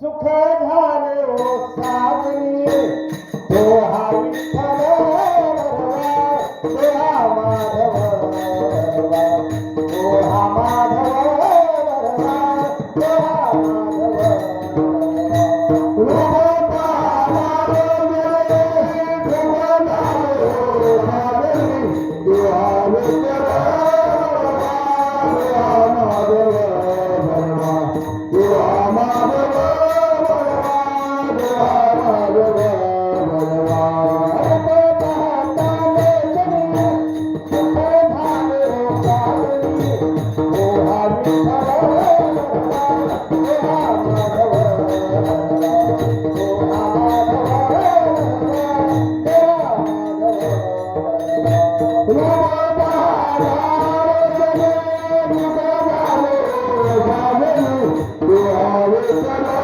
সুখে ধারে ও সামনে তোহার ফলে Toha Madhav Toha Madhav Yeah. Thank you.